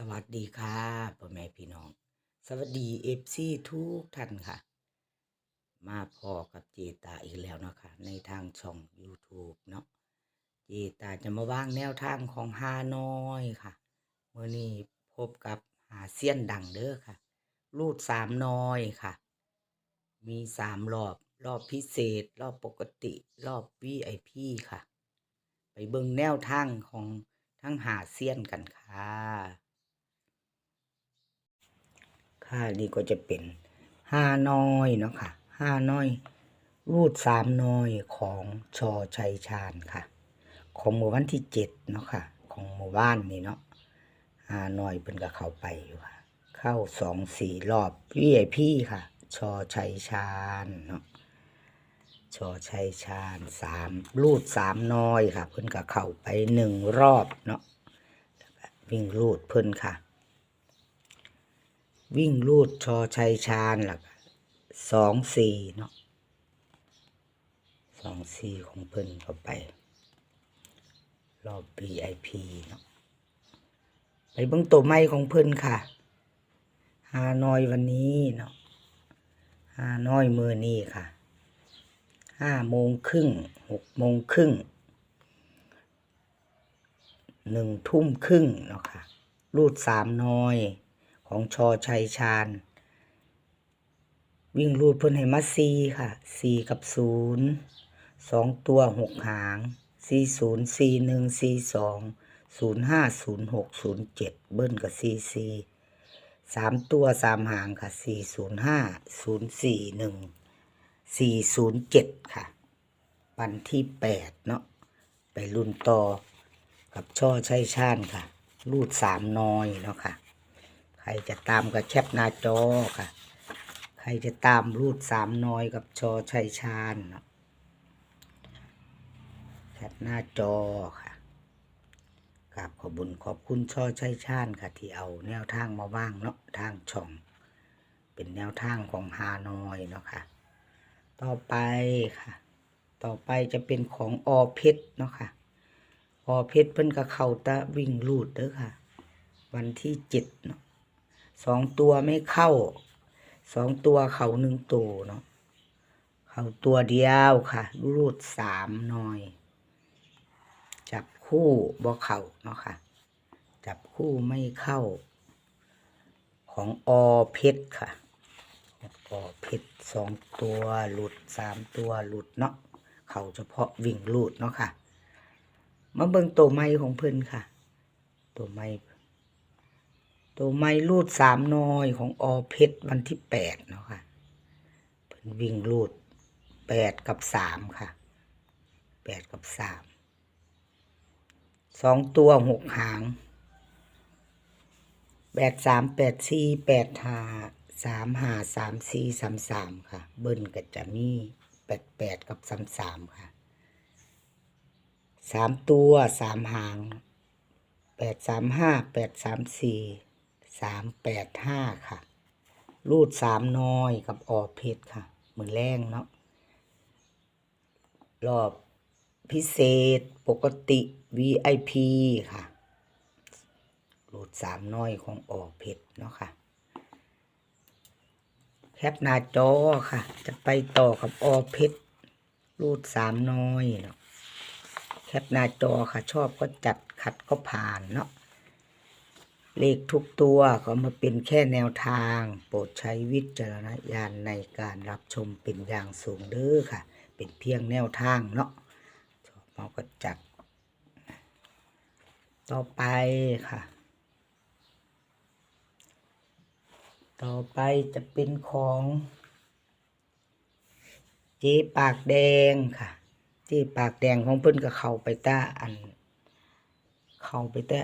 สวัสดีค่ะพ่อแม่พี่น้อง สวัสดีเอฟซีทุกท่านค่ะ มาพอกับเจตาอีกแล้วเนาะคะในทางช่อง YouTube เนาะเจตาจะมาว่างแนวทางของฮานอยค่ะเมื่อนี้พบกับหาเซียนดังเด้อค่ะ รูดสามน้อยค่ะ มีสามรอบ รอบพิเศษ รอบปกติ รอบ VIP ค่ะ ไปเบิ่งแนวทางของทั้งหาเซียนกันค่ะ ค่านี่ก็จะเป็นห้าน้อยเนาะค่ะห้าน้อย รูดสามน้อยของชอชัยชาญค่ะ ของหมู่วันที่เจ็ดเนาะค่ะ ของหมู่บ้านนี่เนาะห้าน้อยเพิ่นก็เขาไปอยู่ค่ะ เข้าสองสี่รอบพี่ไอพี่ค่ะ ชอชัยชาญเนาะชอชัยชาญสามรูดสามน้อยค่ะ เพิ่นก็เข้าไปหนึ่งรอบเนาะวิ่งรูดเพิ่นค่ะ วิ่งลูดชอชัยชาญล่ะสองสี่เนาะสองสี่ของเพิ่นเข้าไป รอบ VIP เนาะไปเบิ่งตัวไม้ของเพิ่นค่ะฮานอยวันนี้เนาะฮานอยมือนี้ค่ะห้าโมงครึ่งหกโมงครึ่งหนึ่งทุ่มครึ่งเนาะค่ะรูดสามน้อย ของชอชัยชาญ วิ่งรูดเพิ่นให้มาซีค่ะซีกับศูนย์สองตัวหกหางซีศูนย์ซีหนึ่งซีสองศูนย์ห้าศูนย์หกศูนย์เจ็ดเบิ้ลกับซีซีสามตัวสามหางค่ะสี่ศูนย์ห้าศูนย์สี่หนึ่งสี่ศูนย์เจ็ดค่ะ วันที่แปดเนาะไปรุ่นต่อกับช่อชัยชาญค่ะ รูดสามน้อยเนาะค่ะ ครจะตามก็แคปหน้าจอค่ะ ใครจะตามรูดสามน้อยกับชอชัยชาญแคปหน้าจอค่ะกราบขอบุญขอบคุณชอชัยชาญค่ะ ที่เอาแนวทางมาว่างเนาะทางช่อง เป็นแนวทางของฮานอยเนาะค่ะ ต่อไปค่ะ ต่อไปจะเป็นของอเพชรเนาะค่ะอเพชรเพิ่นก็เข้าตะวิ่งรูดเด้อค่ะ วันที่เจ็ดเนาะ สองตัวไม่เข้า สองตัวเขาหนึ่งตัวเนาะเขาตัวเดียวค่ะ รูดสามหน่อย จับคู่บ่เข่าเนาะค่ะ จับคู่ไม่เข้า ของอเพชรค่ะอเพชรสองตัวหลุดสามตัวหลุดเนาะเขาเฉพาะวิ่งรูดเนาะค่ะมาเบิ่งตัวไม้ของเพิ่นค่ะ ตัวไม้ ตัวไม้รูดสามน้อยของอเพชรวันที่แปดเนาะค่ะเพิ่นวิ่งรูดแปดกับสามค่ะแปดกับสามสองตัวหกหางแปดสามแปดสี่แปดห้าสามห้าสามสี่สามสามค่ะ เบิ้ลก็จะมีแปดแปดกับสามสามค่ะสามตัวสามหางแปดสามห้าแปดสามสี่ สามแปดห้าค่ะ รูดสามน้อยกับออกเพชรค่ะ มือแรงเนาะรอบพิเศษปกติ VIP ค่ะ รูดสามน้อยของออกเพชรเนาะค่ะ แคปหน้าจอค่ะ จะไปต่อกับออเพชรรูดสามน้อยเนาะแคปหน้าจอค่ะ ชอบก็จัดขัดก็ผ่านเนาะ เลขทุกตัวก็มาเป็นแค่แนวทาง โปรดใช้วิจารณญาณในการรับชมเป็นอย่างสูงเด้อค่ะ เป็นเพียงแนวทางเนาะชอบเราก็จัด ต่อไปค่ะ ต่อไปจะเป็นของเจ๊ปากแดงค่ะเจ๊ปากแดงของเพิ่นก็เข้าไปต้าอัน เข้าไปต่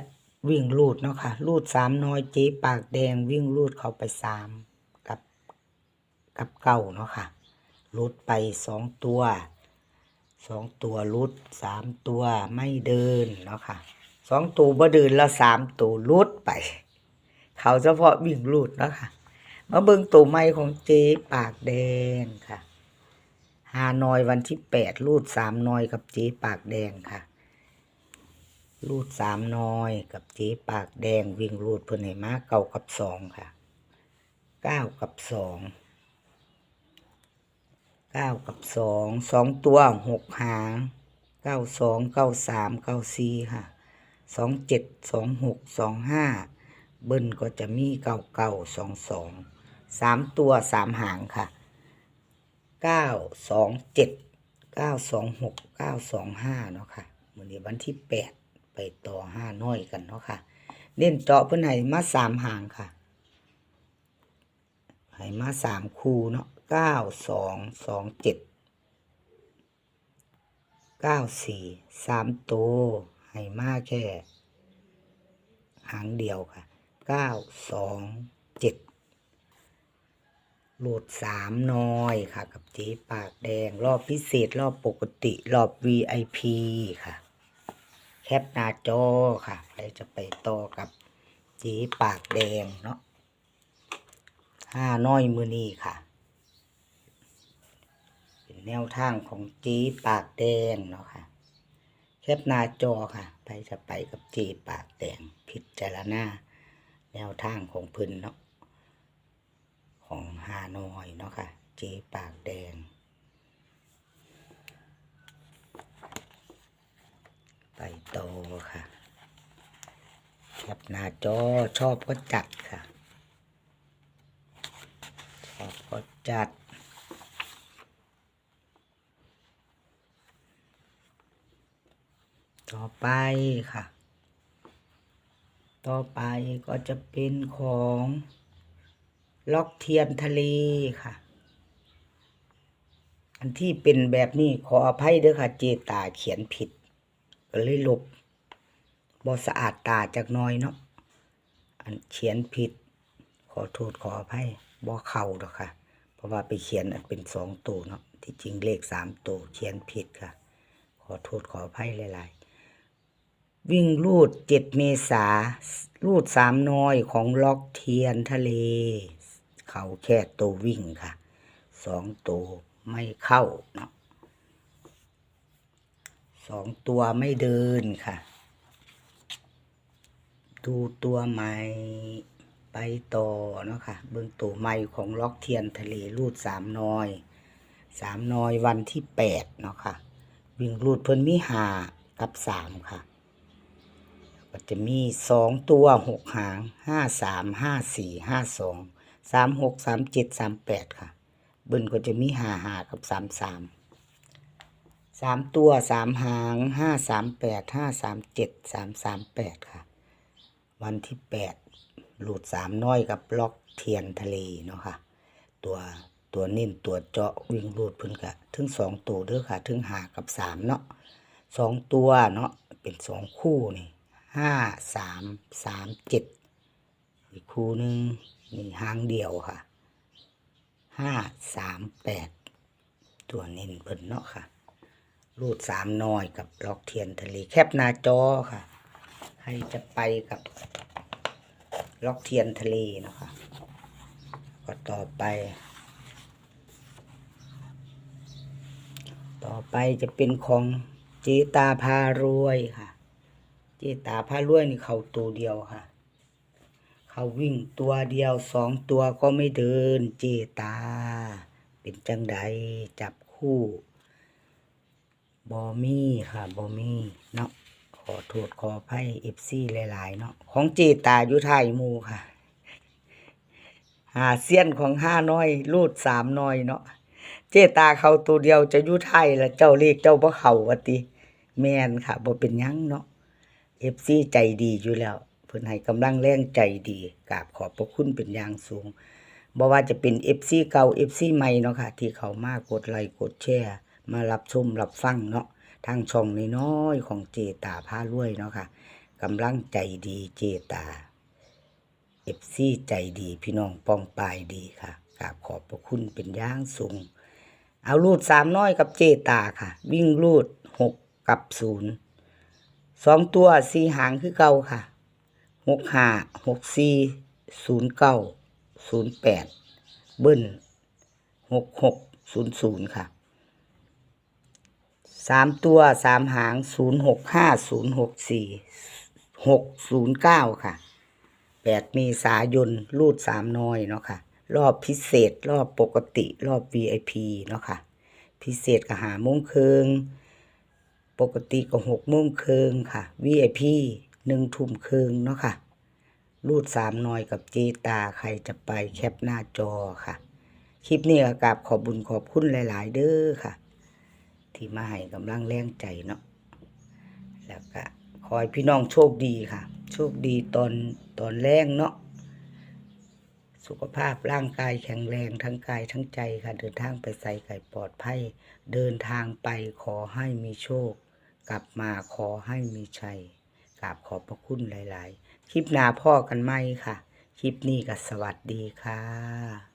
วิ่งลูดเนาะค่ะลูดสามน้อยเจ๊ปากแดงวิ่งลูดเขาไปสามกับกับเก้าเนาะค่ะลูดไปสองตัวสองตัวลูดสามตัวไม่เดินเนาะค่ะสองตัวบ่เดินแล้วสามตัวลูดไป เขาเฉพาะวิ่งลูดเนาะค่ะมาเบิ่งตัวไม้ของเจ๊ปากแดงค่ะฮานอยวันที่แปดรูดสามนอยกับเจ๊ปากแดงค่ะ รูดสามน้อยกับเจ๊ปากแดงวิ่งรูดเพื่อนให้มาเก้ากับสองค่ะเก้ากับสองเก้ากับสองสองตัวหกหางเก้าสองเก้าสามเก้าสี่ค่ะสองเจ็ดสองหกสองห้าเบิ้ลก็จะมีเก้าเก้าสองสองสามตัวสามหางค่ะเก้าสองเจ็ดเก้าสองหกเก้าสองห้าเนาะค่ะวันนี้วันที่แปด ไปต่อห้าน้อยกันเนาะค่ะ เน้นเจาะเพื่อนให้มาสามหางค่ะให้มาสามคู่เนาะเก้าสองสองเจ็ดเก้าสี่สามตัวให้มาแค่ หางเดียวค่ะเก้าสองเจ็ดโหลดสามน้อยค่ะ กับเจ๊ปากแดง รอบพิเศษรอบปกติ รอบ VIP ค่ะ ปหน้าจอค่ะใครจะไปต่อกับเจ๊ปากแดงเนาะห้าน้อยมือนีค่ะ เป็นแนวทางของจีปากแดงเนาะค่ะแคปหน้าจอค่ะ ไปจะไปกับจีปากแดงพิจารณาแนวทางของพื้นเนาะของฮานอยเนาะค่ะจีปากแดง ไปต่อ ค่ะ แคปหน้าจอชอบก็จัดค่ะ ชอบก็จัดต่อไปค่ะ ต่อไปก็จะเป็นของล็อกเทียนทะเลค่ะ อันที่เป็นแบบนี้ขออภัยเด้อค่ะ เจตาเขียนผิด ก็เลยลบ บอสะอาดตาจากน้อยเนาะอันเขียนผิด ขอโทษขออภัยบ่เข้าดอกค่ะ เพราะว่าไปเขียนอันเป็นสองตัวเนาะที่จริงเลขสามตัวเขียนผิดค่ะ ขอโทษขออภัยหลายๆ วิ่งลูดเจ็ดเมษาลูดสามน้อยของล็อกเทียนทะเล เขาแค่ตัววิ่งค่ะสองตัวไม่เข้าเนาะสองตัวไม่เดินค่ะ ดูตัวใหม่ไปต่อเนาะค่ะ เบื้องตัวใหม่ของล็อกเทียนทะเลรูดสามน้อยสามน้อยวันที่แปดเนาะค่ะ วิ่งรูดเพิ่นมีหากับสามค่ะ ก็จะมีสองตัวหกหางห้าสามห้าสี่ห้าสองสามหกสามเจ็ดสามแปดค่ะ เบิ้ลก็จะมีหาหากับสามสามสามตัวสามหางห้าสามแปดห้าสามเจ็ดสามสามแปดค่ะ วันที่แปดหลุดสามน้อยกับล็อกเทียนทะเลเนาะค่ะ ตัวตัวนิ่นตัวเจาะวิ่งรูดเพิ่นกะถึงสองตัวเด้อค่ะ ถึงหากับสามเนาะสองตัวเนาะเป็นสองคู่นี่ห้าสามสามเจ็ดอีกคู่หนึ่งนี่หางเดียวค่ะห้าสามแปดตัวเน้นเพิ่นเนาะค่ะ รูดสามน้อยกับล็อกเทียนทะเลแคบหน้าจอค่ะ ให้จะไปกับล็อกเทียนทะเลนะคะก็ต่อไป ต่อไปจะเป็นของเจตาพารวยค่ะ เจตาพารวยนี่เขาตัวเดียวค่ะ เขาวิ่งตัวเดียวสองตัวก็ไม่เดิน เจตา เป็นจังใดจับคู่บอมี่ค่ะบอมี่เนาะ ขอโทษขออภัยเอฟซีหลาย ๆ เนาะของเจตาอยู่ไทายมูค่ะ หาเสียนของห้าน้อยรูดสามน้อยเนาะเจตาเขาตัวเดียวจะอยู่ไทยละเจ้าเลขเจ้าบ่เขาวะติแมนค่ะบ่เป็นยังเนาะเอฟซีใจดีอยู่แล้วเพิ่อนให้กำลังแรงใจดีกราบขอบพระคุณเป็นอย่างสูงบ่ว่าจะเป็นเอฟซีเก่าเอฟซีใหม่เนาะค่ะ ที่เขามากดไลค์กดแชร์มารับชมรับฟังเนาะ ทางช่องน้อยๆของเจตาพารวยเนาะค่ะกำลังใจดีเจตาเอฟซีใจดีพี่น้องป้องปลายดีค่ะกราบขอบพระคุณเป็นย่างสูง เอารูดสามน้อยกับเจตาค่ะ วิ่งรูดหกกับศูนย์สองตัวสี่หางคือเก่าค่ะหกห้าหกสี่ศูนย์เก้าศูนย์แปดเบิ้ลหกหกศูนย์ศูนย์ค่ะ สามตัวสามหางศูนย์หกห้าศูนย์หกสี่หกศูนย์เก้าค่ะแปดมีสายนรูดสามน้อยเนาะค่ะ รอบพิเศษรอบปกติรอบ VIP เนาะค่ะ พิเศษก็หาโมงครึงปกติก็หกโมงครึงค่ะ VIP หนึ่งทุ่มครึงเนาะค่ะรูดสามน้อยกับเจตาใครจะไปแคปหน้าจอค่ะ คลิปนี้ก็กราบขอบบุญขอบคุณหลาย ๆ เด้อค่ะ ที่มาให้กำลังแรงใจเนาะแล้วก็ขอให้พี่น้องโชคดีค่ะ โชคดีตอนตอนแรงเนาะสุขภาพร่างกายแข็งแรงทั้งกายทั้งใจค่ะ เดินทางไปใส่ไก่ปลอดภัย เดินทางไปขอให้มีโชค กลับมาขอให้มีชัยกราบขอบพระคุณหลาย ๆ คลิปหน้าพ่อกันไหมค่ะ คลิปนี้ก็สวัสดีค่ะ